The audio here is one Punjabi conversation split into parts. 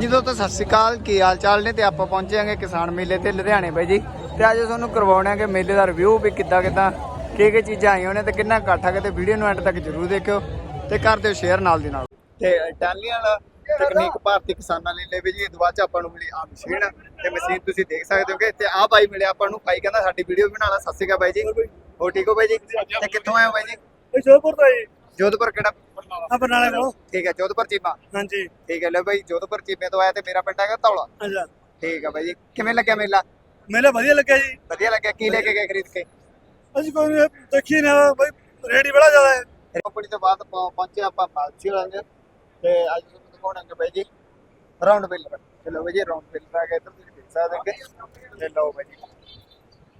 ਜਦੋਂ ਤਾਂ ਸਤਿ ਸ਼੍ਰੀ ਅਕਾਲ, ਕੀ ਹਾਲ ਚਾਲ ਨੇ? ਤੇ ਆਪਾਂ ਪਹੁੰਚਾਂਗੇ ਕਿਸਾਨ ਮੇਲੇ ਤੇ ਲੁਧਿਆਣੇ ਬਾਈ ਜੀ। ਤੇ ਅੱਜ ਤੁਹਾਨੂੰ ਕਰਵਾਉਣਾਂਗੇ ਮੇਲੇ ਦਾ ਰਿਵਿਊ ਵੀ ਕਿੱਦਾਂ ਕਿੱਦਾਂ, ਕੀ ਕੀ ਚੀਜ਼ਾਂ ਆਈਆਂ ਨੇ ਤੇ ਕਿੰਨਾ ਇਕੱਠ ਹੈਗਾ ਵੀਡੀਓ ਨੂੰ ਐਂਡ ਤੱਕ ਜਰੂਰ ਦੇਖਿਓ ਤੇ ਕਰ ਦਿਓ ਸ਼ੇਅਰ ਨਾਲ ਦੀ ਨਾਲ। ਤੇ ਇਟਾਲੀਅਨ ਤਕਨੀਕ ਭਾਰਤੀ ਕਿਸਾਨਾਂ ਲਈ ਲੈ ਵੀ ਜੀ ਦੁਆ ਚ ਆਪਾਂ ਨੂੰ ਮਿਲੀ ਆ ਮਸ਼ੀਨ ਤੇ ਮਸ਼ੀਨ ਤੁਸੀਂ ਦੇਖ ਸਕਦੇ ਹੋਗੇ, ਤੇ ਆਹ ਬਾਈ ਮਿਲਿਆ ਆਪਾਂ ਨੂੰ, ਭਾਈ ਕਹਿੰਦਾ ਸਾਡੀ ਵੀਡੀਓ ਬਣਾ ਲਾ, ਸਤਿ ਸ਼੍ਰੀ ਅਕਾਲ ਬਾਈ ਜੀ। ਹੋ ਠੀਕ ਹੋ ਬਾਈ ਜੀ? ਤੇ ਕਿੱਥੋਂ ਆਏ ਹੋ ਬਾਈ ਜੀ? ਜੋਧਪੁਰ ਤੋਂ ਜੀ ਜੋਧਪੁਰ ਕਿਹੜਾ? ਆ ਬਰਨਾਲੇ ਤੋਂ ਠੀਕ ਹੈ ਜੋਧਪੁਰ ਚੀਮਾ। ਹਾਂਜੀ। ਠੀਕ ਹੈ ਲੈ ਬਾਈ ਜੋਧਪੁਰ ਚੀਮੇ ਤੋਂ ਆਇਆ ਤੇ ਮੇਰਾ ਪਿੰਡ ਹੈਗਾ ਧੌਲਾ। ਅੱਛਾ। ਠੀਕ ਹੈ ਬਾਈ ਜੀ ਕਿਵੇਂ ਲੱਗਿਆ ਮੇਲਾ? ਮੇਲਾ ਵਧੀਆ ਲੱਗਿਆ ਜੀ। ਵਧੀਆ ਲੱਗਿਆ ਕੀ ਲੈ ਕੇ ਗਏ ਖਰੀਦ ਕੇ? ਅਸੀਂ ਕੋਈ ਦੇਖੀ ਨਾ ਬਈ ਰੇਡੀ ਬੜਾ ਜ਼ਿਆਦਾ ਹੈ। ਕੰਪਨੀ ਤੋਂ ਬਾਅਦ ਪਹੁੰ- ਪਹੁੰਚੇ ਆਪਾਂ ਮਾਲਸੀ ਵਾਂਗੇ ਤੇ ਅੱਜ ਤੁਹਾਨੂੰ ਦਿਖਾਉਣਾਂਗੇ ਬਾਈ ਜੀ ਰਾਉਂਡ ਬਿਲਰ ਚਲੋ ਬਾਈ ਜੀ ਰਾਉਂਡ ਬਿਲਰ ਆ ਗਿਆ ਇੱਧਰ ਤੁਸੀਂ ਦੇਖ ਸਕਦੇ ਹੋਗੇ ਤੇ ਲਓ ਬਾਈ ਜੀ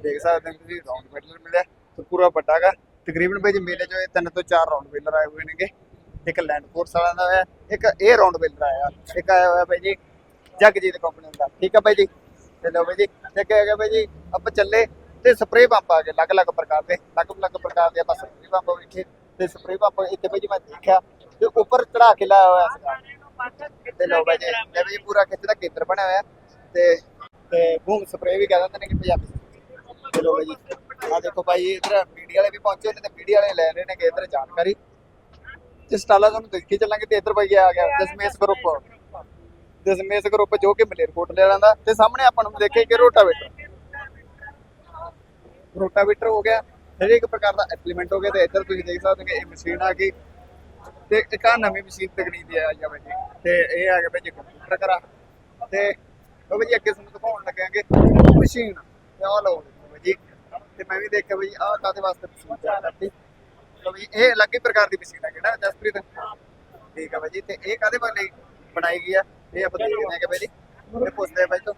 ਦੇਖ ਸਕਦੇ ਹੋ ਤੁਸੀਂ ਰਾਉਂਡ ਬਿਲਰ ਮਿਲਿਆ। ਤੇ ਪੂਰਾ ਵੱਡਾ ਤਕਰੀਬਨ ਬਾਈ ਮੇਲੇ ਚੋਂ ਇਹ ਤਿੰਨ ਤੋਂ ਚਾਰ ਰਾਉਂਡ ਬਿਲਰ ਆਏ ਹੋਏ ਨੇਗੇ। ਇੱਕ ਲੈਂਡ ਫੋਰਸ ਵਾਲਾ ਦਾ ਹੋਇਆ ਇੱਕ ਇਹ ਰਾਉਂਡ ਬਿਲਰ ਆਇਆ, ਇੱਕ ਆਇਆ ਹੋਇਆ ਬਾਈ ਜੀ ਜਗਜੀਤ ਕੰਪਨੀ ਦਾ। ਠੀਕ ਆ ਬਾਈ ਜੀ? ਤੇ ਲਓ ਬਾਈ ਜੀ, ਤੇ ਕੀ ਹੈਗਾ ਬਾਈ ਜੀ, ਆਪਾਂ ਚੱਲੇ ਤੇ ਸਪਰੇਅ ਪੰਪ ਆ ਗਏ ਅਲੱਗ-ਅਲੱਗ ਪ੍ਰਕਾਰ ਦੇ, ਅਲੱਗ-ਅਲੱਗ ਪ੍ਰਕਾਰ ਦੇ ਆਪਾਂ ਸਪਰੇਅ ਪੰਪ ਵੇਖੇ ਤੇ ਸਪਰੇਅ ਪੰਪ ਇੱਥੇ ਬਾਈ ਜੀ ਮੈਂ ਦੇਖਿਆ ਤੇ ਉੱਪਰ ਚੜਾ ਕੇ ਲਾਇਆ ਹੋਇਆ ਸੀਗਾ। ਤੇ ਲਓ ਬਾਈ ਜੀ ਲੈ ਬਾਈ ਪੂਰਾ ਖਿੱਚ ਦਾ ਕੇਂਦਰ ਬਣਿਆ ਹੋਇਆ ਤੇ ਤੇ ਬੂਮ ਸਪਰੇਅ ਵੀ ਕਹਿ ਦਿੰਦੇ ਨੇ ਕਿ ਪੰਜਾਬੀ। ਤੇ ਲਓ ਬਾਈ ਜੀ। ਆ ਦੇਖੋ ਭਾਈ, ਇਧਰ ਮੀਡੀਆ ਵਾਲੇ ਵੀ ਪਹੁੰਚੇ ਨੇ ਤੇ ਮੀਡੀਆ ਵਾਲੇ ਲੈ ਰਹੇ ਨੇ ਕਿ ਇਧਰ ਜਾਣਕਾਰੀ। ਤੇ ਸਟਾਲਾ ਤੁਹਾਨੂੰ ਦੇਖ ਕੇ ਚੱਲਾਂਗੇ ਤੇ ਇਧਰ ਭਾਈ ਆ ਗਿਆ ਦਸਮੇਸ਼ ਗਰੁੱਪ ਦਸਮੇਸ਼ ਗਰੁੱਪ ਜੋ ਕਿ ਮਲੇਰਕੋਟਲੇ ਵਾਲਿਆਂ ਦਾ। ਤੇ ਸਾਹਮਣੇ ਆਪਾਂ ਨੂੰ ਦੇਖੇ ਕਿ ਰੋਟਾਵੇਟਰ। ਰੋਟਾਵੇਟਰ ਹੋ ਗਿਆ। ਹਰੇਕ ਪ੍ਰਕਾਰ ਦਾ ਇੰਪਲੀਮੈਂਟ ਹੋ ਗਿਆ ਤੇ ਇੱਧਰ ਤੁਸੀਂ ਦੇਖ ਸਕਦੇ ਹੋ ਕਿ ਇਹ ਮਸ਼ੀਨ ਆ ਗਈ। ਤੇ ਇੱਕ ਆ ਨਵੀਂ ਮਸ਼ੀਨ ਤਕਨੀਕ ਦੀ ਆਈ ਆ ਬਾਈ ਜੀ। ਤੇ ਇਹ ਆ ਗਿਆ ਬਾਈ ਕੰਪਿਊਟਰ ਕਰਾ ਤੇ ਉਹ ਬਾਈ ਅੱਗੇ ਤੁਹਾਨੂੰ ਦਿਖਾਉਣ ਲੱਗਾਂਗੇ ਮਸ਼ੀਨ ਤੇ ਆਹ ਲਓ। ਤੇ ਮੈਂ ਵੀ ਦੇਖਿਆ ਬਾਈ ਆਹ ਕਾਦੇ ਵਾਸਤੇ ਮਸ਼ੀਨ ਤਿਆਰ ਕਰਤੀ ਲਓ ਬਾਈ ਇਹ ਅਲੱਗ ਹੀ ਪ੍ਰਕਾਰ ਦੀ ਮਸ਼ੀਨ ਹੈ ਕਿਹੜਾ ਜਸਪ੍ਰੀਤ। ਠੀਕ ਆ ਬਾਈ ਜੀ, ਤੇ ਇਹ ਕਾਦੇ ਵਾਲੇ ਬਣਾਈ ਗਈ ਆ? ਇਹ ਆਪਾਂ ਦੇਖਦੇ ਹਾਂ ਕਿ ਬਾਈ ਜੀ ਇਹ ਪੁੱਛਦੇ ਆ ਬਾਈ ਤੋਂ।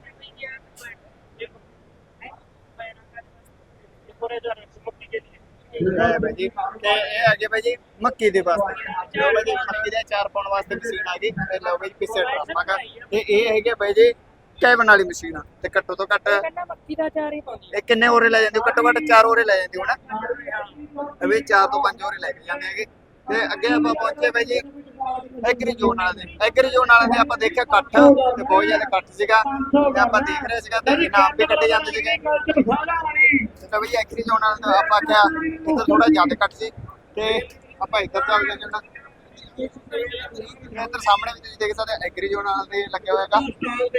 ਬਾਈ ਜੀ, ਤੇ ਇਹ ਆ ਗਿਆ ਬਾਈ ਜੀ ਮੱਕੀ ਦੇ ਵਾਸਤੇ। ਲਓ ਬਾਈ ਜੀ, ਮੱਕੀ ਦੇ ਚਾਰ ਪਾਉਣ ਵਾਸਤੇ ਮਸ਼ੀਨ ਆ ਗਈ। ਤੇ ਲਓ ਬਾਈ ਪਿੱਛੇ ਡਰਾਮਾ ਤੇ ਇਹ ਹੈਗੇ ਬਾਈ ਜੀ ਕੈਬਨ ਵਾਲੀ ਮਸ਼ੀਨ ਆ ਤੇ ਘੱਟੋ ਤੋਂ ਘੱਟ ਕਹਿੰਦਾ ਮੱਕੀ ਦਾ ਚਾਰ ਹੀ ਪਾਉਂਦੀ ਇਹ ਕਿੰਨੇ ਓਰੇ ਲੈ ਜਾਂਦੇ ਹੋ? ਘੱਟੋ ਘੱਟ 4 ਓਰੇ ਲੈ ਜਾਂਦੇ ਹੋ ਨਾ ਅਵੇ 4 ਤੋਂ 5 ਓਰੇ ਲੈ ਕੇ ਜਾਂਦੇ ਹੈਗੇ। ਤੇ ਅੱਗੇ ਆਪਾਂ ਪਹੁੰਚੇ ਬਾਈ ਜੀ ਐਗਰੀ ਜ਼ੋਨ ਵਾਲੇ ਦੇ। ਐਗਰੀ ਜ਼ੋਨ ਵਾਲੇ ਦੇ ਆਪਾਂ ਦੇਖਿਆ ਇਕੱਠ ਤੇ ਬਹੁਤ ਜ਼ਿਆਦਾ ਇਕੱਠ ਸੀਗਾ। ਤੇ ਆਪਾਂ ਦੇਖ ਰਹੇ ਸੀਗਾ ਤੇ ਇਨਾਮ ਵੀ ਕੱਢੇ ਜਾਂਦੇ ਸੀਗੇ। ਤੇ ਬਾਈ ਐਗਰੀ ਜ਼ੋਨ ਵਾਲੇ ਦਾ ਆਪਾਂ ਕਿਹਾ ਇੱਧਰ ਥੋੜਾ ਜ਼ਿਆਦਾ ਇਕੱਠ ਸੀ। ਤੇ ਆਪਾਂ ਇੱਧਰ ਚੱਲ ਜਾਂਦੇ ਹਾਂ ਇੱਧਰ ਸਾਹਮਣੇ ਵੀ ਤੁਸੀਂ ਦੇਖ ਸਕਦੇ ਹੋ ਐਗਰੀ ਜ਼ੋਨ ਵਾਲੇ ਦੇ ਲੱਗਿਆ ਹੋਇਆ ਹੈਗਾ।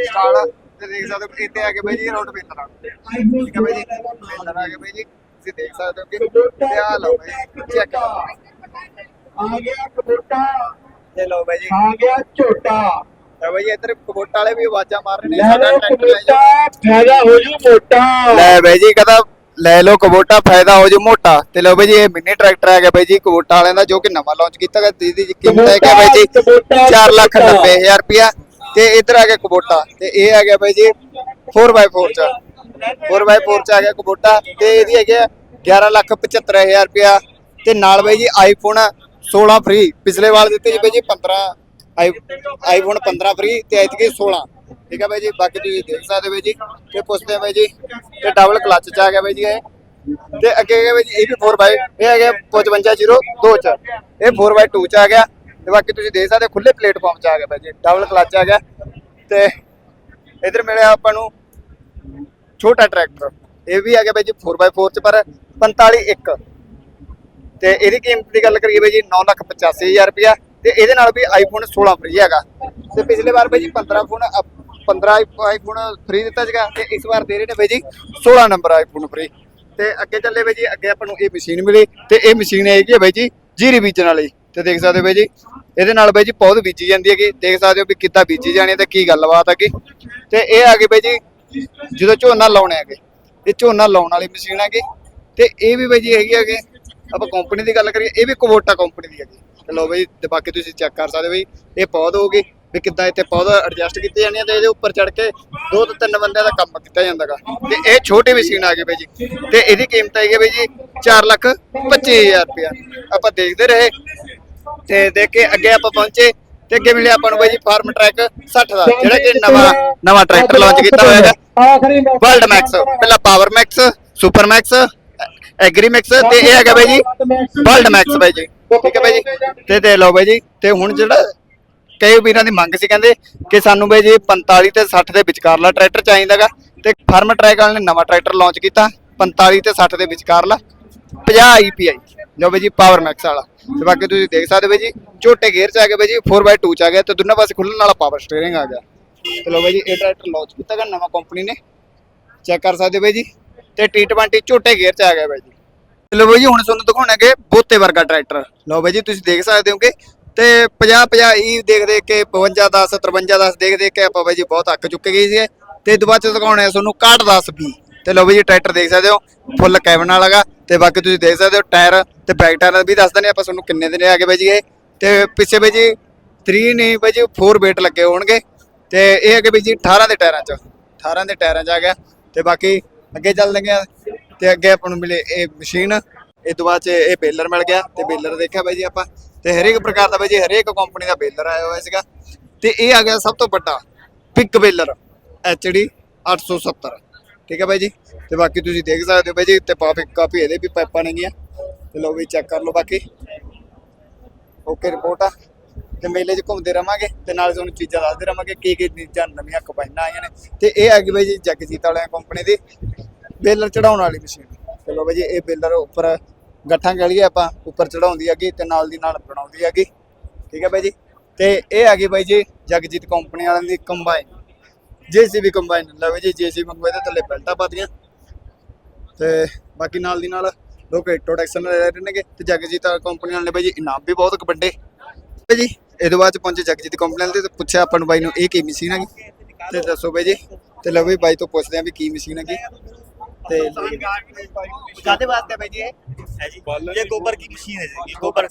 ਸਟਾਲ ਤੇ ਦੇਖ ਸਕਦੇ ਹੋ ਇੱਥੇ ਆ ਕੇ ਬਾਈ ਜੀ ਰੋਡ ਪੇਤਰ ਠੀਕ ਹੈ ਬਾਈ ਜੀ ਪੇਤਰ ਆ ਕੇ ਬਾਈ ਜੀ ਤੁਸੀਂ ਦੇਖ ਸਕਦੇ ਹੋ ਕਿ ਤੇ ਆ ਲਓ ਬਾਈ ਚੈੱਕ ਕਰੋ ਆ ਗਿਆ ਕਬੂਟਾ ਤੇ ਲਓ ਬਾਈ ਜੀ। ਆ ਗਿਆ ਝੋਟਾ। ਤੇ ਬਾਈ ਇੱਧਰ ਕਬੋਟਾ ਵਾਲੇ ਵੀ ਆਵਾਜ਼ਾਂ ਮਾਰ ਰਹੇ ਨੇ ਸਾਡਾ ਟਰੈਕਟਰ ਲੈ ਕਬੂਟਾ ਜਾਓ ਫਾਇਦਾ ਹੋ ਜੂ ਮੋਟਾ। ਲੈ ਬਾਈ ਜੀ ਕਹਿੰਦਾ ਲੈ ਲਓ ਕਬੋਟਾ ਫਾਇਦਾ ਹੋ ਜੂ ਮੋਟਾ। ਤੇ ਲਓ ਬਾਈ ਜੀ ਇਹ ਮਿੰਨੀ ਟਰੈਕਟਰ ਆ ਗਿਆ ਬਾਈ ਜੀ ਕਬੋਟਾ ਵਾਲਿਆਂ ਦਾ ਜੋ ਕਿ ਨਵਾਂ ਲਾਂਚ ਕੀਤਾ ਗਿਆ ਦੀਦੀ ਦੀ ਕੀਮਤ ਹੈ ਕਿ ਬਾਈ ਜੀ ਕਬੂਟਾ, 4 ਲੱਖ ਕਬੂਟਾ। 90 ਹਜ਼ਾਰ ਰੁਪਿਆ ਤੇ ਇੱਧਰ ਆ ਗਿਆ ਕਬੋਟਾ ਤੇ ਇਹ ਆ ਗਿਆ ਬਾਈ ਜੀ 4x4 ਚ। 4x4 ਚ ਆ ਗਿਆ ਕਬੋਟਾ ਤੇ ਇਹਦੀ ਹੈਗੀ ਆ 11 ਲੱਖ 75 ਹਜ਼ਾਰ ਰੁਪਿਆ ਤੇ ਨਾਲ ਬਾਈ ਜੀ ਆਈਫੋਨ 16 ਫ੍ਰੀ ਪਿਛਲੇ ਵਾਰ ਦਿੱਤੇ ਜੀ ਬਾਈ ਜੀ 15 ਆਈਫੋਨ 15 ਫ੍ਰੀ ਤੇ ਐਤਕੀ 16 ਠੀਕ ਹੈ ਬਾਈ ਜੀ, ਬਾਕੀ ਤੁਸੀਂ ਦੇਖ ਸਕਦੇ ਹੋ ਜੀ ਤੇ ਪੁੱਛਦੇ ਬਾਈ ਜੀ ਤੇ ਡਬਲ ਕਲਚ ਚ ਆ ਗਿਆ ਬਾਈ ਜੀ ਇਹ। ਤੇ ਅੱਗੇ ਹੈਗਾ ਬਾਈ ਜੀ, ਇਹ ਵੀ 4x ਇਹ ਹੈਗਾ 5502 ਚ। ਇਹ 4x2 ਚ ਆ ਗਿਆ। ਤੇ ਬਾਕੀ ਤੁਸੀਂ ਦੇਖ ਸਕਦੇ ਖੁੱਲੇ ਪਲੇਟਫਾਰਮ ਚ ਆ ਗਿਆ ਬਾਈ ਜੀ ਡਬਲ ਕਲਚ ਆ ਗਿਆ। ਤੇ ਇਧਰ ਮਿਲਿਆ ਆਪਾਂ ਨੂੰ ਛੋਟਾ ਟਰੈਕਟਰ ਇਹ ਵੀ ਆ ਗਿਆ ਬਾਈ ਜੀ 4x4 ਚ, ਪਰ 45 ਇੱਕ। ਤੇ ਇਹਦੀ ਕੀਮਤ ਦੀ ਗੱਲ ਕਰੀਏ ਬਾਈ ਜੀ 985000 ਰੁਪਇਆ। ਤੇ ਇਹਦੇ ਨਾਲ ਵੀ ਆਈਫੋਨ 16 ਫ੍ਰੀ ਹੈਗਾ। ਤੇ ਪਿਛਲੇ ਵਾਰ ਬਾਈ ਜੀ 15 ਫੋਨ 15 ਆਈਫੋਨ ਫ੍ਰੀ ਦਿੱਤਾ ਸੀਗਾ ਤੇ ਇਸ ਵਾਰ ਦੇ ਰਹੇ ਨੇ ਬਾਈ ਜੀ 16 ਨੰਬਰ ਆਈਫੋਨ ਫ੍ਰੀ ਤੇ ਅੱਗੇ ਚੱਲੇ ਬਾਈ ਜੀ, ਅੱਗੇ ਆਪਾਂ ਨੂੰ ਇਹ ਮਸ਼ੀਨ ਮਿਲੀ ਤੇ ਇਹ ਮਸ਼ੀਨ ਹੈਗੀ ਹੈ ਬਾਈ ਜੀ, ਜੀਰੀ ਬੀਜਣ ਵਾਲੀ। ਤੇ ਦੇਖ ਸਕਦੇ ਹੋ ਬਾਈ ਜੀ, ਇਹਦੇ ਨਾਲ ਬਾਈ ਜੀ ਪੌਦ ਬੀਜੀ ਜਾਂਦੀ ਹੈਗੀ। ਦੇਖ ਸਕਦੇ ਹੋ ਵੀ ਕਿੱਦਾਂ ਬੀਜੀ ਜਾਣੀ ਹੈ ਤੇ ਕੀ ਗੱਲਬਾਤ ਹੈਗੀ। ਤੇ ਇਹ ਆ ਗਈ ਬਾਈ ਜੀ, ਜਦੋਂ ਝੋਨਾ ਲਾਉਣੇ ਹੈਗੇ, ਇਹ ਝੋਨਾ ਲਾਉਣ ਵਾਲੀ ਮਸ਼ੀਨ ਹੈਗੀ। ਤੇ ਇਹ ਵੀ ਬਾਈ ਜੀ ਹੈਗੀ ਹੈਗੇ, ਆਪਾਂ ਕੰਪਨੀ ਦੀ ਗੱਲ ਕਰੀਏ, ਇਹ ਵੀ ਕੋਵੋਟਾ ਕੰਪਨੀ ਦੀ ਹੈਗੀ। ਤੇ ਲਓ ਬਈ, ਤੇ ਬਾਕੀ ਤੁਸੀਂ ਚੈੱਕ ਕਰ ਸਕਦੇ ਹੋ ਬਾਈ, ਇਹ ਪੌਦ ਹੋ ਗਈ ਵੀ ਕਿੱਦਾਂ ਇੱਥੇ ਪੌਦ ਐਡਜਸਟ ਕੀਤੇ ਜਾਣੇ ਆ ਤੇ ਇਹਦੇ ਉੱਪਰ ਚੜ ਕੇ ਦੋ ਤੋਂ ਤਿੰਨ ਬੰਦਿਆਂ ਦਾ ਕੰਮ ਕੀਤਾ ਜਾਂਦਾਗਾ। ਤੇ ਇਹ ਛੋਟੀ ਮਸ਼ੀਨ ਆ ਗਈ ਬਈ ਜੀ। ਤੇ ਇਹਦੀ ਕੀਮਤ ਹੈਗੀ ਬਈ ਜੀ 4 ਲੱਖ 25000 ਰੁਪਇਆ। ਆਪਾਂ ਦੇਖਦੇ ਰਹੇ ਤੇ ਦੇਖ ਕੇ ਅੱਗੇ ਆਪਾਂ ਪਹੁੰਚੇ ਤੇ ਅੱਗੇ ਮਿਲਿਆ ਆਪਾਂ ਨੂੰ ਬਈ ਜੀ ਫਾਰਮ ਟਰੈਕ 60 ਦਾ ਜਿਹੜਾ ਕਿ ਨਵਾਂ ਨਵਾਂ ਟਰੈਕਟਰ ਲਾਂਚ ਕੀਤਾ ਹੋਇਆ ਮੌਕਾ ਵਰਲਡ ਮੈਕਸ ਪਹਿਲਾਂ power max super max agri max ਤੇ ਇਹ ਹੈਗਾ ਬਾਈ ਜੀ ਵਰਲਡ ਮੈਕਸ ਬਾਈ ਜੀ। ਠੀਕ ਹੈ ਬਾਈ ਜੀ? ਤੇ ਤੇ ਲਓ ਬਾਈ ਜੀ ਤੇ ਹੁਣ ਜਿਹੜਾ ਕਈ ਵੀਰਾਂ ਦੀ ਮੰਗ ਸੀ, ਕਹਿੰਦੇ ਕਿ ਸਾਨੂੰ ਬਈ ਜੀ 45 ਤੇ 60 ਦੇ ਵਿਚਕਾਰਲਾ ਟਰੈਕਟਰ ਚਾਹੀਦਾਗਾ ਤੇ ਫਾਰਮ ਟਰੈਕ ਵਾਲੇ ਨੇ ਨਵਾਂ ਟਰੈਕਟਰ ਲਾਂਚ ਕੀਤਾ 45 ਤੇ 60 ਦੇ ਵਿਚਕਾਰਲਾ 50 IPI ਜੋ ਬਈ ਜੀ ਪਾਵਰ ਮੈਕਸ ਵਾਲਾ। ਤੇ ਬਾਕੀ ਤੁਸੀਂ ਦੇਖ ਸਕਦੇ ਬਈ ਜੀ, ਝੋਟੇ ਗੇਅਰ ਚ ਆ ਗਏ ਬਈ ਜੀ 4x2 ਚ ਆ ਗਿਆ ਤੇ ਦੋਨਾਂ ਪਾਸੇ ਖੁੱਲਣ ਵਾਲਾ ਪਾਵਰ ਸਟੀਅਰਿੰਗ ਆ ਗਿਆ। ਤੇ ਲੋ ਬਈ ਜੀ, ਇਹ ਟਰੈਕਟਰ ਲਾਂਚ ਕੀਤਾ ਗਾ ਨਵਾਂ ਕੰਪਨੀ ਨੇ। ਚੈੱਕ ਕਰ ਸਕਦੇ ਹੋ ਬਈ ਜੀ, ਤੇ T20 ਝੋਟੇ ਗੇਅਰ ਚ ਆ ਗਿਆ ਬਈ ਜੀ। ਲੋ ਬਈ ਜੀ, ਹੁਣ ਤੁਹਾਨੂੰ ਦਿਖਾਉਣਾਗੇ ਬੋਤੇ ਵਰਗਾ ਟਰੈਕਟਰ। ਲੋ ਬਈ ਜੀ, ਤੁਸੀਂ ਦੇਖ ਸਕਦੇ ਹੋਗੇ ਤੇ 50 50 ਈ ਦੇਖ ਦੇਖ ਕੇ 52 10 53 10 ਦੇਖ ਦੇਖ ਕੇ ਆਪਾਂ ਬਾਈ ਜੀ ਬਹੁਤ ਅੱਕ ਚੁੱਕੇ ਗਏ ਸੀ ਤੇ ਦੁਬਾਰਾ ਚ ਦਿਖਾਉਣੇ ਆ ਤੁਹਾਨੂੰ 61 10 ਵੀ। ਤੇ ਲਓ ਬਈ ਜੀ, ਟਰੈਕਟਰ ਦੇਖ ਸਕਦੇ ਹੋ, ਫੁੱਲ ਕੈਬਨ ਵਾਲਾਗਾ ਤੇ ਬਾਕੀ ਤੁਸੀਂ ਦੇਖ ਸਕਦੇ ਹੋ ਟਾਇਰ ਤੇ ਬੈਕ ਟਾਇਰ ਵੀ ਦੱਸ ਦਿੰਦੇ ਆਪਾਂ ਤੁਹਾਨੂੰ ਕਿੰਨੇ ਦਿਨ ਆ ਗਏ ਬਾਈ ਜੀ ਇਹ। ਤੇ ਪਿੱਛੇ ਬਾਈ ਜੀ 3 ਨਹੀਂ ਬਾਈ ਜੀ 4 ਵੇਟ ਲੱਗੇ ਹੋਣਗੇ। ਤੇ ਇਹ ਹੈਗੇ ਬਾਈ ਜੀ 18 ਦੇ ਟਾਇਰਾਂ ਚ 18 ਦੇ ਟਾਇਰਾਂ ਚ ਆ ਗਿਆ। ਤੇ ਬਾਕੀ ਅੱਗੇ ਚੱਲਦੇ ਆ ਤੇ ਅੱਗੇ ਆਪਾਂ ਨੂੰ ਮਿਲੇ ਇਹ ਮਸ਼ੀਨ ਇਹ ਤੋਂ ਬਾਅਦ ਚ ਇਹ ਬੇਲਰ ਮਿਲ ਗਿਆ। ਤੇ ਬੇਲਰ ਦੇਖਿਆ ਬਾਈ ਜੀ ਆਪਾਂ। ਤੇ ਹਰੇਕ ਪ੍ਰਕਾਰ ਦਾ ਬਾਈ ਜੀ ਹਰੇਕ ਕੰਪਨੀ ਦਾ ਬੇਲਰ ਆਇਆ ਹੋਇਆ ਸੀਗਾ। ਤੇ ਇਹ ਆ ਗਿਆ ਸਭ ਤੋਂ ਵੱਡਾ ਪਿਕ ਬੇਲਰ HD 870 ਠੀਕ ਹੈ ਬਾਈ ਜੀ? ਤੇ ਬਾਕੀ ਤੁਸੀਂ ਦੇਖ ਸਕਦੇ ਹੋ ਬਾਈ ਜੀ, ਤੇ ਕਾਫੀ ਕਾਫੀ ਇਹਦੇ ਵੀ ਪਾਈਪਾਂ ਨੇਗੀਆਂ। ਤੇ ਲੋ ਵੀ ਚੈੱਕ ਕਰ ਲਓ ਬਾਕੀ। ਓਕੇ ਰਿਪੋਰਟ ਆ। ਤੇ ਮੇਲੇ 'ਚ ਘੁੰਮਦੇ ਰਵਾਂਗੇ ਤੇ ਨਾਲ ਤੁਹਾਨੂੰ ਚੀਜ਼ਾਂ ਦੱਸਦੇ ਰਵਾਂਗੇ ਕੀ ਕੀ ਚੀਜ਼ਾਂ ਨਵੀਆਂ ਕੰਬਾਈਨਾਂ ਆਈਆਂ ਨੇ। ਤੇ ਇਹ ਆ ਗਈ ਬਾਈ ਜੀ ਜਗਜੀਤ ਵਾਲਿਆਂ ਕੰਪਨੀ ਦੀ ਬੇਲਰ ਚੜਾਉਣ ਵਾਲੀ ਮਸ਼ੀਨ ਚਲੋ ਬਾਈ ਜੀ, ਇਹ ਬੇਲਰ ਉੱਪਰ ਗੱਠਾਂ ਗਲੀਏ ਆਪਾਂ, ਉੱਪਰ ਚੜਾਉਂਦੀ ਹੈਗੀ ਤੇ ਨਾਲ ਦੀ ਨਾਲ ਬਣਾਉਂਦੀ ਹੈਗੀ। ਠੀਕ ਹੈ ਬਾਈ ਜੀ? ਤੇ ਇਹ ਹੈਗੀ ਬਾਈ ਜੀ ਜਗਜੀਤ ਕੰਪਨੀ ਵਾਲਿਆਂ ਦੀ ਕੰਬਾਈਨ ਜੀਸੀਬੀ ਕੰਬਾਈਨ ਲਵੇ ਜੀ ਜੀਸੀਬੀ ਮੰਗਵਾਏ ਤੇ ਥੱਲੇ ਬੈਲਟਾਂ ਪਾਤੀਆਂ। ਤੇ ਬਾਕੀ ਨਾਲ ਦੀ ਨਾਲ ਲੋਕ ਇੰਟਰੋਡਕਸ਼ਨ ਲੈ ਰਹੇ ਨੇਗੇ। ਤੇ ਜਗਜੀਤ ਕੰਪਨੀ ਵਾਲਿਆਂ ਨੇ ਬਾਈ ਜੀ ਇਨਾਮ ਵੀ ਬਹੁਤ ਵੱਡੇ ਬਾਈ ਜੀ, ਇਹਦੇ ਬਾਅਦ ਚ ਪਹੁੰਚੇ ਜਗਜੀਤ ਕੰਪਨੀ ਵਾਲੇ ਤੇ ਪੁੱਛਿਆ ਆਪਾਂ ਨੂੰ ਬਾਈ ਨੂੰ ਇਹ ਕੀ ਮਸ਼ੀਨ ਹੈਗੀ। ਤੇ ਦੱਸੋ ਬਾਈ ਜੀ। ਤੇ ਲਓ ਬਾਈ ਤੋਂ ਪੁੱਛਦੇ ਆ ਵੀ ਕੀ ਮਸ਼ੀਨ ਹੈਗੀ। ਤੇ गोबर की मशीन है हाँ ये गोबर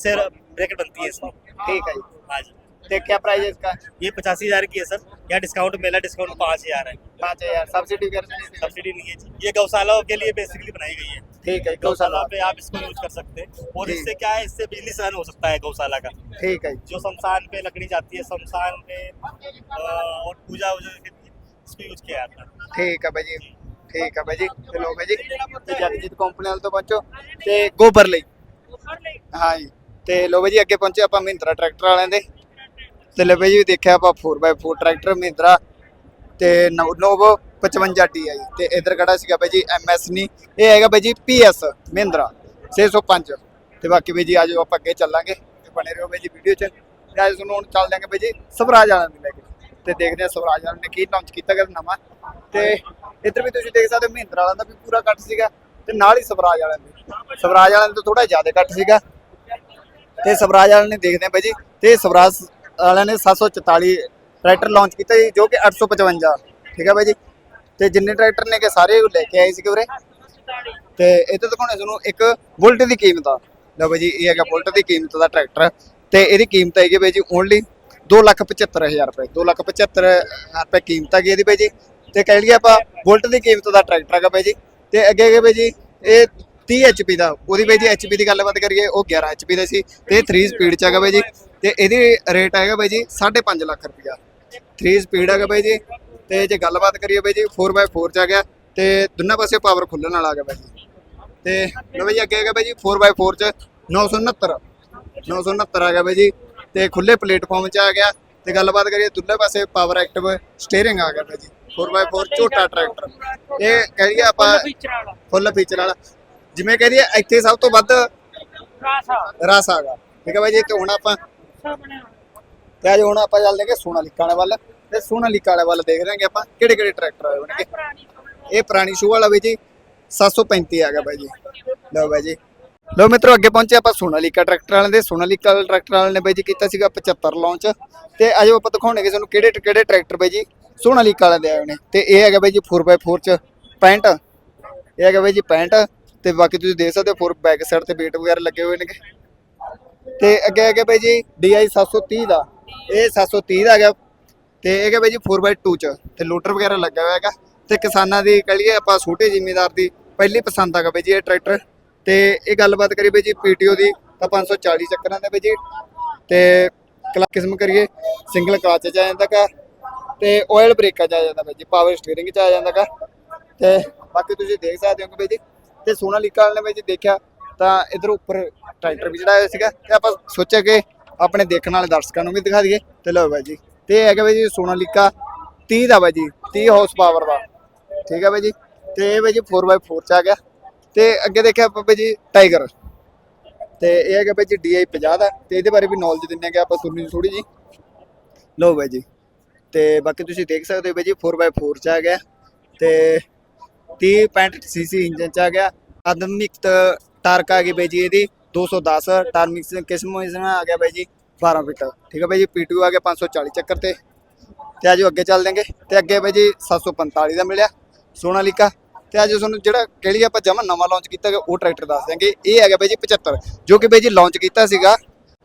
गौशालाओं के लिए बेसिकली बनाई गई है। ठीक है गौशाला। पे आप इसको यूज़ कर सकते हैं। और इससे क्या है? इससे बिजली सहन हो सकता है गौशाला का। ठीक है। जो शमशान पे लकड़ी जाती है शमशान पे और पूजा वूजा के लिए इसको यूज़ किया जाता है ठीक है भाई ਠੀਕ ਹੈ ਬਾਈ ਜੀ ਚਲੋ ਬਾਈ ਜੀ। ਤੇ ਜਗਜੀਤ ਕੰਪਨੀ ਵਾਲ ਤੋਂ ਪਹੁੰਚੋ ਤੇ ਗੋਬਰ ਲਈ। ਹਾਂ ਜੀ ਤੇ ਲੋ ਬਾਈ ਜੀ ਅੱਗੇ ਪਹੁੰਚੇ ਆਪਾਂ ਮਹਿੰਦਰਾ ਟਰੈਕਟਰ ਵਾਲਿਆਂ ਦੇ। ਤੇ ਲੋ ਬਾਈ ਜੀ ਦੇਖਿਆ ਆਪਾਂ 4x4 ਟਰੈਕਟਰ ਮਹਿੰਦਰਾ ਤੇ ਨੋਵੋ 55 ਟੀ ਆਈ ਤੇ ਇਧਰ ਖੜਾ ਸੀਗਾ ਬਾਈ ਜੀ ਐਮਐਸ ਨਹੀਂ ਇਹ ਹੈਗਾ ਬਾਈ ਜੀ ਪੀਐਸ ਮਹਿੰਦਰਾ 605 ਤੇ ਬਾਕੀ ਬਾਈ ਜੀ ਆਜੋ ਆਪਾਂ ਅੱਗੇ ਚੱਲਾਂਗੇ। ਤੇ ਬਣੇ ਰਹੋ ਬਾਈ ਜੀ ਵੀਡੀਓ 'ਚ। ਤੇ ਅੱਜ ਤੁਹਾਨੂੰ ਹੁਣ ਚੱਲਦੇ ਆਂਗੇ ਬਾਈ ਜੀ ਸਵਰਾਜ ਵਾਲਿਆਂ ਦੀ ਲੈ ਕੇ। ਤੇ ਦੇਖਦੇ ਆ ਸਵਰਾਜ ਵਾਲਿਆਂ ਨੇ ਕੀ ਲਾਂਚ ਕੀਤਾ ਗਿਆ ਨਵਾਂ। ਤੇ ਇੱਧਰ ਵੀ ਤੁਸੀਂ ਦੇਖ ਸਕਦੇ ਹੋ ਮਹਿੰਦਰਾ ਵਾਲਿਆਂ ਦਾ ਵੀ ਪੂਰਾ ਕੱਟ ਸੀਗਾ ਤੇ ਨਾਲ ਹੀ ਸਵਰਾਜ ਵਾਲਿਆਂ ਦੇ। ਸਵਰਾਜ ਵਾਲਿਆਂ ਦਾ ਥੋੜਾ ਜ਼ਿਆਦਾ ਕੱਟ ਸੀਗਾ। ਤੇ ਸਵਰਾਜ ਵਾਲਿਆਂ ਨੇ ਦੇਖਦੇ ਆ ਬਾਈ ਜੀ, ਤੇ ਸਵਰਾਜ ਵਾਲਿਆਂ ਨੇ 744 ਟਰੈਕਟਰ ਲਾਂਚ ਕੀਤਾ ਜੀ, ਜੋ ਕਿ 855 ਠੀਕ ਹੈ ਬਾਈ ਜੀ? ਤੇ ਜਿੰਨੇ ਟਰੈਕਟਰ ਨੇ ਕਿ ਸਾਰੇ ਲੈ ਕੇ ਆਏ ਸੀਗੇ ਉਰੇ। ਤੇ ਇੱਥੇ ਦਿਖਾਉਣੇ ਤੁਹਾਨੂੰ ਇੱਕ ਬੁਲਟ ਦੀ ਕੀਮਤ ਆ। ਲਓ ਬਾਈ ਜੀ, ਇਹ ਹੈਗਾ ਬੁਲਟ ਦੀ ਕੀਮਤ ਦਾ ਟਰੈਕਟਰ। ਤੇ ਇਹਦੀ ਕੀਮਤ ਹੈਗੀ ਬਾਈ ਜੀ ਓਨਲੀ 275000 ਰੁਪਏ 275000 ਰੁਪਏ ਕੀਮਤ ਹੈਗੀ ਇਹਦੀ ਬਾਈ ਜੀ। ਤੇ ਕਹਿ ਲਈਏ ਆਪਾਂ ਬੁਲਟ ਦੀ ਕੀਮਤ ਦਾ ਟਰੈਕਟਰ ਹੈਗਾ ਬਾਈ ਜੀ। ਤੇ ਅੱਗੇ ਹੈਗੇ ਬਾਈ ਜੀ, ਇਹ 30 HP ਦਾ, ਉਹਦੀ ਬਾਈ ਜੀ HP ਦੀ ਗੱਲਬਾਤ ਕਰੀਏ, ਉਹ 11 HP ਦਾ ਸੀ ਤੇ 3 ਸਪੀਡ ਚ ਹੈਗਾ ਬਾਈ ਜੀ। ਤੇ ਇਹਦੀ ਰੇਟ ਹੈਗਾ ਬਾਈ ਜੀ 5.5 ਲੱਖ ਰੁਪਇਆ। 3 ਸਪੀਡ ਹੈਗਾ ਬਾਈ ਜੀ ਤੇ ਜੇ ਗੱਲਬਾਤ ਕਰੀਏ ਬਾਈ ਜੀ 4x4 ਚ ਆ ਗਿਆ ਤੇ ਦੋਨਾਂ ਪਾਸੇ ਪਾਵਰ ਖੁੱਲਣ ਵਾਲਾ ਆ ਗਿਆ ਬਾਈ ਜੀ। ਤੇ ਲੋ ਬਾਈ ਜੀ, ਅੱਗੇ ਹੈਗਾ ਬਾਈ ਜੀ 4x4 ਚ 969 969 ਆ ਗਿਆ ਬਾਈ ਜੀ ਤੇ ਖੁੱਲੇ ਪਲੇਟਫਾਰਮ ਚ ਆ ਗਿਆ। ਤੇ ਗੱਲਬਾਤ ਕਰੀਏ ਦੋਨੇ ਪਾਸੇ ਪਾਵਰ ਐਕਟਿਵ ਸਟੀਅਰਿੰਗ ਆ ਗਿਆ ਬਾਈ ਜੀ। 4x4 ਛੋਟਾ ਟਰੈਕਟਰ। ਇਹ ਕਹੀਏ ਆਪਾਂ ਫੁੱਲ ਫੀਚਰ ਵਾਲਾ। ਜਿਵੇਂ ਕਹਿ ਦਈਏ ਇੱਥੇ ਸਭ ਤੋਂ ਵੱਧ ਰਸ ਆ। ਗਿਆ ਠੀਕ ਹੈ ਬਾਈ ਜੀ ਤੇ ਹੁਣ ਆਪਾਂ ਤੇ ਅੱਜ ਹੁਣ ਆਪਾਂ ਚੱਲਦੇ ਹਾਂ ਸੋਨਾਲੀਕਾ ਵਾਲੇ ਵੱਲ। ਤੇ ਸੋਨਾਲੀਕਾ ਵਾਲੇ ਵੱਲ ਦੇਖ ਰਹੇ ਆਪਾਂ ਕਿਹੜੇ ਕਿਹੜੇ ਟਰੈਕਟਰ ਆਏ ਹੋਣਗੇ। ਇਹ ਪੁਰਾਣੀ ਸ਼ੂ ਵਾਲਾ। ਬਾਈ ਜੀ 735 ਆ ਗਿਆ ਬਾਈ ਜੀ। ਲਓ ਬਾਈ ਜੀ। ਲਓ ਮਿੱਤਰੋ ਅੱਗੇ ਪਹੁੰਚੇ ਆਪਾਂ ਸੋਨਾਲੀਕਾ ਟਰੈਕਟਰ ਵਾਲਿਆਂ ਦੇ। ਸੋਨਾਲੀਕਾ ਵਾਲੇ ਟਰੈਕਟਰ ਵਾਲਿਆਂ ਨੇ ਬਾਈ ਜੀ ਕੀਤਾ ਸੀਗਾ 75 ਲਾਂਚ ਤੇ ਅੱਜ ਆਪਾਂ ਦਿਖਾਉਣਗੇ ਤੁਹਾਨੂੰ ਕਿਹੜੇ ਕਿਹੜੇ ਟਰੈਕਟਰ ਬਾਈ ਜੀ। ਸੋਹਣਾ ਲੀਕ ਵਾਲਿਆਂ ਦੇ ਆਏ ਹੋਣੇ ਤੇ ਇਹ ਹੈਗਾ ਬਾਈ ਜੀ 4x4 ਚ 65 ਇਹ ਹੈਗਾ ਬਾਈ ਜੀ 65 ਤੇ ਬਾਕੀ ਤੁਸੀਂ ਦੇਖ ਸਕਦੇ ਹੋ ਫੋਰ ਬੈਕ ਸਾਈਡ ਤੇ ਬੇਟ ਵਗੈਰਾ ਲੱਗੇ ਹੋਏ ਨੇਗੇ। ਤੇ ਅੱਗੇ ਹੈਗੇ ਬਾਈ ਜੀ DI 730 ਦਾ। ਇਹ 730 ਦਾ ਹੈਗਾ। ਤੇ ਇਹ ਹੈਗਾ ਬਾਈ ਜੀ 4x2 ਚ। ਤੇ ਲੋਟਰ ਵਗੈਰਾ ਲੱਗਾ ਹੋਇਆ ਹੈਗਾ। ਤੇ ਕਿਸਾਨਾਂ ਦੀ ਕਹੀਏ ਆਪਾਂ ਛੋਟੇ ਜ਼ਿਮੀਂਦਾਰ ਦੀ ਪਹਿਲੀ ਪਸੰਦ ਹੈਗਾ ਬਾਈ ਜੀ ਇਹ ਟਰੈਕਟਰ। ਤੇ ਇਹ ਗੱਲਬਾਤ ਕਰੀਏ ਬਾਈ ਜੀ PTO ਦੀ ਤਾਂ 540 ਚੱਕਰਾਂ ਦੇ ਬਾਈ ਜੀ। ਤੇ ਕਲਾ ਕਿਸਮ ਕਰੀਏ। ਸਿੰਗਲ ਕਲਚ ਚ ਆ ਜਾਂਦਾ ਕਾ ਤੇ ਆਇਲ ਬ੍ਰੇਕਾਂ ਚ ਆ ਜਾਂਦਾ ਬਾਈ ਜੀ ਪਾਵਰ ਸਟੀਅਰਿੰਗ ਚ ਆ ਜਾਂਦਾ ਕਾ ਤੇ ਬਾਕੀ ਤੁਸੀਂ ਦੇਖ ਸਕਦੇ ਹੋ ਕਿ ਬਾਈ ਜੀ, ਤੇ ਸੋਨਾਲੀਕਾ ਵਾਲੇ ਨੇ ਬਾਈ ਜੀ ਦੇਖਿਆ, ਤਾਂ ਇਧਰ ਉੱਪਰ ਟਰੈਕਟਰ ਵੀ ਚੜਾਇਆ ਹੋਇਆ ਸੀਗਾ, ਤੇ ਆਪਾਂ ਸੋਚਿਆ ਕਿ ਆਪਣੇ ਦੇਖਣ ਵਾਲੇ ਦਰਸ਼ਕਾਂ ਨੂੰ ਵੀ ਦਿਖਾ ਦਈਏ। ਤੇ ਲਓ ਬਾਈ ਜੀ, ਤੇ ਇਹ ਹੈਗਾ ਬਾਈ ਜੀ ਸੋਨਾਲੀਕਾ 30 ਦਾ ਬਾਈ ਜੀ 30 ਹਾਰਸ ਪਾਵਰ ਦਾ। ਠੀਕ ਹੈ ਬਾਈ ਜੀ, ਤੇ ਇਹ ਬਾਈ ਜੀ 4x4 ਚ ਆ ਗਿਆ। ਤੇ ਅੱਗੇ ਦੇਖਿਆ ਆਪਾਂ ਬਾਈ ਜੀ ਟਾਈਗਰ ਤੇ ਇਹ ਹੈਗਾ ਬਾਈ ਜੀ DI 50 ਦਾ, ਤੇ ਇਹਦੇ ਬਾਰੇ ਵੀ ਨੌਲੇਜ ਦਿੰਨੇ ਆ ਆਪਾਂ ਤੁਹਾਨੂੰ ਥੋੜੀ ਜੀ ਲਓ ਬਾਈ ਜੀ ਤੇ ਬਾਕੀ ਤੁਸੀਂ ਦੇਖ ਸਕਦੇ ਹੋ ਬਾਈ ਜੀ 4x4 ਚ ਆ ਗਿਆ ਤੇ 30 65 ਸੀਸੀ ਇੰਜਨ ਚ ਆ ਗਿਆ। ਆਧੁਨਿਕ ਟਾਰਕ ਆ ਗਈ ਬਾਈ ਜੀ ਇਹਦੀ 210 ਟਾਰਮਿਕਸ ਕਿਸਮ ਇਸ ਨਾਲ ਆ ਗਿਆ ਬਾਈ ਜੀ 12 ਫੀਟ ਠੀਕ ਹੈ ਬਾਈ ਜੀ P2 ਆ ਗਿਆ 540 ਚੱਕਰ ਤੇ। ਤੇ ਆਜੋ ਅੱਗੇ ਚੱਲ ਦੇਂਗੇ ਤੇ ਅੱਗੇ ਬਾਈ ਜੀ 745 ਦਾ ਮਿਲਿਆ ਸੋਨਾਲੀਕਾ। ਤੇ ਅੱਜ ਤੁਹਾਨੂੰ ਜਿਹੜਾ ਕਿਹੜੀ ਆਪਾਂ ਜਮਾ ਨਵਾਂ ਲਾਂਚ ਕੀਤਾ ਗਿਆ, ਉਹ ਟਰੈਕਟਰ ਦੱਸ ਦਿਆਂਗੇ। ਇਹ ਹੈਗਾ ਬਾਈ ਜੀ 75 ਜੋ ਕਿ ਬਾਈ ਜੀ ਲਾਂਚ ਕੀਤਾ ਸੀਗਾ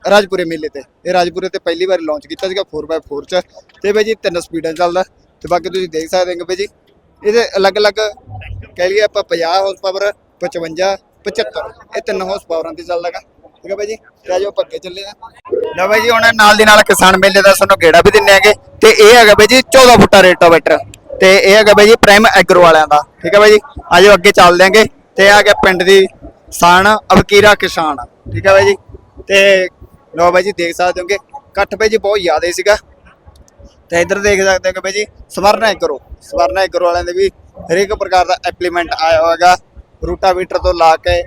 ਰਾਜਪੁਰੇ ਮੇਲੇ ਤੇ। ਇਹ ਰਾਜਪੁਰੇ ਤੇ ਪਹਿਲੀ ਵਾਰ ਲਾਂਚ ਕੀਤਾ ਸੀਗਾ 4x4 ਚ। ਤੇ ਬਾਈ ਜੀ, ਤਿੰਨ ਸਪੀਡਾਂ ਚੱਲਦਾ। ਤੇ ਬਾਕੀ ਤੁਸੀਂ ਦੇਖ ਸਕਦੇ ਹੋ ਬਾਈ ਜੀ, ਇਹਦੇ ਅਲੱਗ-ਅਲੱਗ ਕਹਿ ਲਈਏ ਆਪਾਂ 50 ਹਾਰਸ ਪਾਵਰ 55 75 ਇਹ ਤਿੰਨ ਹਾਰਸ ਪਾਵਰਾਂ ਤੇ ਚੱਲਦਾਗਾ ਠੀਕ ਹੈ ਬਾਈ ਜੀ? ਤੇ ਆਜੋ ਆਪਾਂ ਅੱਗੇ ਚੱਲੇ ਆ ਲਓ ਬਾਈ ਜੀ, ਹੁਣ ਨਾਲ ਦੀ ਨਾਲ ਕਿਸਾਨ ਮੇਲੇ ਦਾ ਸਾਨੂੰ ਗੇੜਾ ਵੀ ਦਿੰਨੇ ਆਗੇ ਤੇ ਇਹ ਹੈਗਾ ਬਾਈ ਜੀ 14 ਫੁੱਟਾ ਰੇਟੋਵੇਟਰ। ਤੇ ਇਹ ਹੈਗਾ ਬਾਈ ਜੀ ਪ੍ਰਾਈਮ ਐਗਰੋ ਵਾਲਿਆਂ ਦਾ। ਠੀਕ ਹੈ ਬਾਈ ਜੀ? ਆਜੋ ਅੱਗੇ ਚੱਲਦੇ ਆਂਗੇ ਤੇ ਇਹ ਆ ਗਿਆ ਪਿੰਡ ਦੀ ਸਾਨ ਅਬਕੀਰਾ ਕਿਸਾਨ। ਠੀਕ ਹੈ ਬਾਈ ਜੀ? ਤੇ ਲਓ ਬਾਈ ਜੀ, ਦੇਖ ਸਕਦੇ ਹੋ ਕਿ ਇਕੱਠ ਬਾਈ ਜੀ ਬਹੁਤ ਜ਼ਿਆਦਾ ਸੀਗਾ। ਤੇ ਇੱਧਰ ਦੇਖ ਸਕਦੇ ਹੋ ਕਿ ਬਾਈ ਜੀ, ਸਵਰਨਾ ਕਰੋ ਸਵਰਨਾ ਕਰੋ ਵਾਲਿਆਂ ਦੇ ਵੀ ਹਰੇਕ ਪ੍ਰਕਾਰ ਦਾ ਐਪਲੀਮੈਂਟ ਆਇਆ ਹੋਏਗਾ ਰੂਟਾਵੀਟਰ ਤੋਂ ਲਾ ਕੇ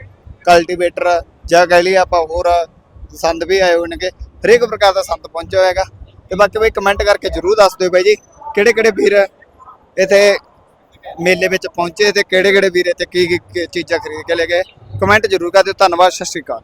ਕਲਟੀਵੇਟਰ ਜਾਂ ਕਹਿ ਲਈਏ ਆਪਾਂ ਹੋਰ ਸੰਦ ਵੀ ਆਏ ਹੋਣਗੇ ਹਰੇਕ ਪ੍ਰਕਾਰ ਦਾ ਸੰਦ ਪਹੁੰਚਿਆ ਹੋਏਗਾ ਤੇ ਬਾਕੀ ਬਾਈ ਕਮੈਂਟ ਕਰਕੇ ਜਰੂਰ ਦੱਸ ਦਿਓ ਬਾਈ ਜੀ ਕਿਹੜੇ ਕਿਹੜੇ ਵੀਰ ਇੱਥੇ ਮੇਲੇ ਵਿੱਚ ਪਹੁੰਚੇ ਤੇ ਕਿਹੜੇ ਕਿਹੜੇ ਵੀਰ ਇੱਥੇ ਕੀ ਕੀ ਚੀਜ਼ਾਂ ਖਰੀਦ ਕੇ ਲੈ ਗਏ। ਕਮੈਂਟ ਜਰੂਰ ਕਰ ਦਿਓ, ਧੰਨਵਾਦ, ਸਤਿ ਸ਼੍ਰੀ ਅਕਾਲ।